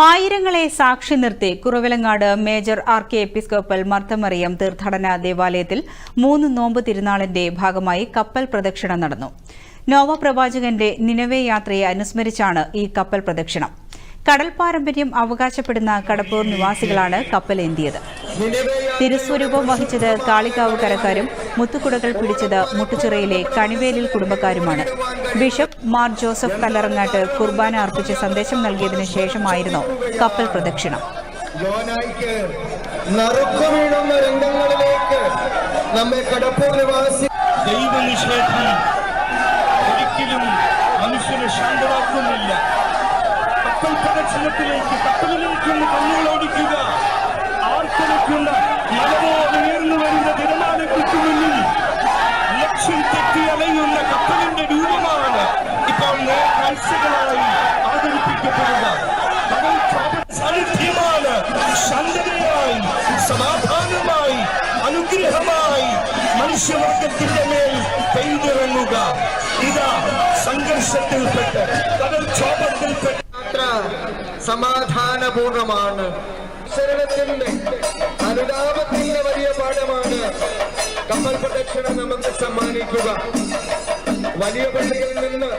ആയിരങ്ങളെ സാക്ഷി നിർത്തി Kuravilangad major archiepiscopal Marth Mariam തീർത്ഥാടന ദേവാലയത്തിൽ മൂന്ന് നോമ്പ് തിരുനാളിന്റെ ഭാഗമായി കപ്പൽ പ്രദക്ഷിണം നടന്നു. നോവ പ്രവാചകന്റെ നിലവേ യാത്രയെ അനുസ്മരിച്ചാണ് ഈ കപ്പൽ പ്രദക്ഷിണം. കടൽ പാരമ്പര്യം അവകാശപ്പെടുന്ന കടപ്പൂർ നിവാസികളാണ് കപ്പലേന്തിയത്. തിരുസ്വരൂപം വഹിച്ചത് കാളികാവ് കരക്കാരും മുത്തുകുടകൾ പിടിച്ചത് മുട്ടുചിറയിലെ കണിവേലിൽ കുടുംബക്കാരുമാണ്. ബിഷപ്പ് മാർ ജോസഫ് കല്ലറങ്ങാട്ട് കുർബാന അർപ്പിച്ച് സന്ദേശം നൽകിയതിനു ശേഷമായിരുന്നു കപ്പൽ പ്രദക്ഷിണം. ഒരിക്കലും മനുഷ്യനെ ശാന്തമാക്കുന്നില്ല കപ്പൽ പ്രദക്ഷിണത്തിലേക്ക് കപ്പലിലേക്ക് സാക്ഷികളായി അവതരിപ്പിക്കപ്പെടുന്ന സാന്നിധ്യമാണ് ശാന്തതയായി സമാധാനമായി അനുഗ്രഹമായി മനുഷ്യവർഗത്തിന്റെ മേൽ പെയ്തിറങ്ങുക. ഇതാ സംഘർഷത്തിൽപ്പെട്ട് മാത്ര സമാധാനപൂർണമാണ്. ശരണത്തിന്റെ അനുതാപത്തിന്റെ വലിയ പാഠമാണ്. കമ്മൽ പ്രദക്ഷിണം നമുക്ക് സമ്മാനിക്കുക. വലിയ പള്ളികളിൽ നിന്ന്